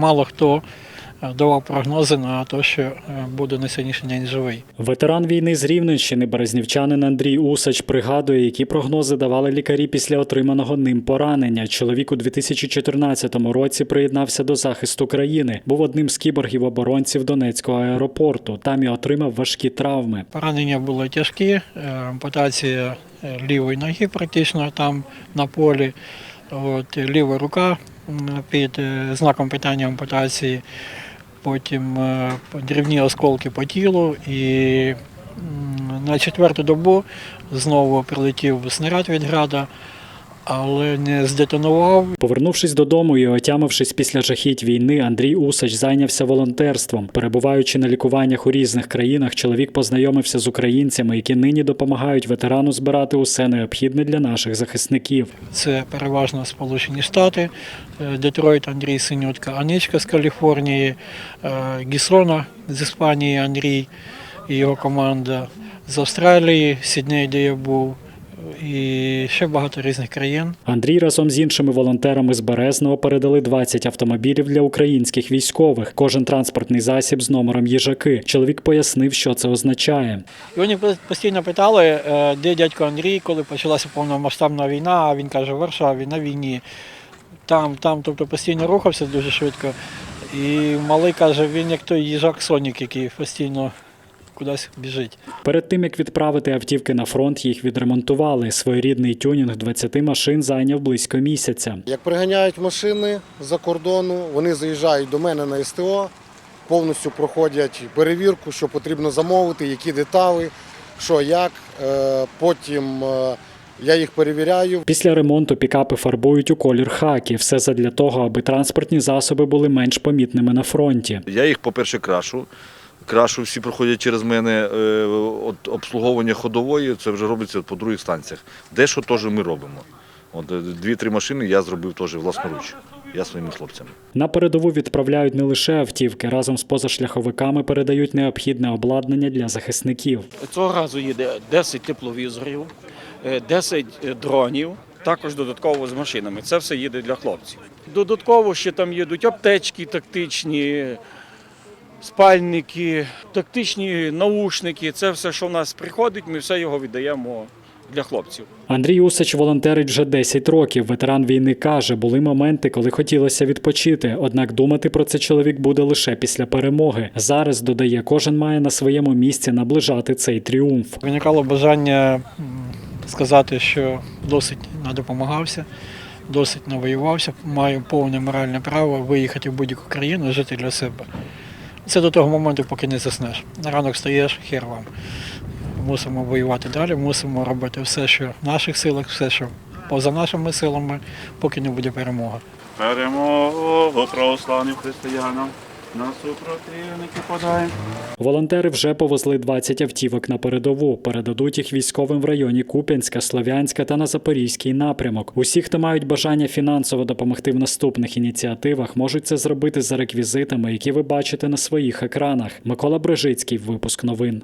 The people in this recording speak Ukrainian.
Мало хто е, давав прогнози на те, що е, буде на сьогоднішній день живий. Ветеран війни з Рівненщини, березнівчанин Андрій Усач пригадує, які прогнози давали лікарі після отриманого ним поранення. Чоловік у 2014 році приєднався до захисту країни, був одним з кіборгів-оборонців Донецького аеропорту. Там і отримав важкі травми. Поранення були тяжкі, е, ампутація лівої ноги практично там на полі. От, ліва рука під е, знаком питання ампутації, потім е, дрібні осколки по тілу. І на четверту добу знову прилетів снаряд від града, але не здетонував. Повернувшись додому і отямившись після жахіть війни, Андрій Усач зайнявся волонтерством. Перебуваючи на лікуваннях у різних країнах, чоловік познайомився з українцями, які нині допомагають ветерану збирати усе необхідне для наших захисників. Це переважно Сполучені Штати, е, Детройт Андрій Синютка, Аничка з Каліфорнії, е, Гісона з Іспанії Андрій і його команда з Австралії, Сідней, де я був, і ще багато різних країн. Андрій разом з іншими волонтерами з Березного передали 20 автомобілів для українських військових. Кожен транспортний засіб з номером їжаки. Чоловік пояснив, що це означає. І вони постійно питали, е, де дядько Андрій, коли почалася повномасштабна війна, а він каже, Варшаві на війні. Там, там, тобто постійно рухався дуже швидко. І малий каже, він як той їжак Сонік, який постійно кудись біжить. Перед тим як відправити автівки на фронт, їх відремонтували. Своєрідний тюнінг 20 машин зайняв близько місяця. Як приганяють машини за кордону, вони заїжджають до мене на СТО, повністю проходять перевірку, що потрібно замовити, які деталі, що як. Е, Потім е, я їх перевіряю. Після ремонту пікапи фарбують у колір хакі. Все задля того, аби транспортні засоби були менш помітними на фронті. Я їх, по-перше, крашу. Крашу всі проходять через мене е, от обслуговування ходової, це вже робиться по других станціях. Дещо теж ми робимо. От е, дві-три машини я зробив теж власноруч. Я своїми хлопцями. На передову відправляють не лише автівки, разом з позашляховиками передають необхідне обладнання для захисників. Цього разу їде 10 тепловізорів, е, 10 дронів, також додатково з машинами. Це все їде для хлопців. Додатково ще там їдуть аптечки тактичні, спальники, тактичні наушники. Це все, що в нас приходить, ми все його віддаємо для хлопців. Андрій Усач волонтерить вже 10 років. Ветеран війни каже, були моменти, коли хотілося відпочити. Однак думати про це чоловік буде лише після перемоги. Зараз додає, кожен має на своєму місці наближати цей тріумф. Виникало бажання сказати, що досить надопомагався, досить навоювався, маю повне моральне право виїхати в будь-яку країну, жити для себе. Це до того моменту, поки не заснеш. На ранок стаєш, хер вам. Мусимо воювати далі, мусимо робити все, що в наших силах, все, що поза нашими силами, поки не буде перемога. Перемогу православним християнам на супротивники. Волонтери вже повезли 20 автівок на передову. Передадуть їх військовим в районі Куп'янська, Слов'янська та на Запорізький напрямок. Усі, хто мають бажання фінансово допомогти в наступних ініціативах, можуть це зробити за реквізитами, які ви бачите на своїх екранах. Микола Брежицький, випуск новин.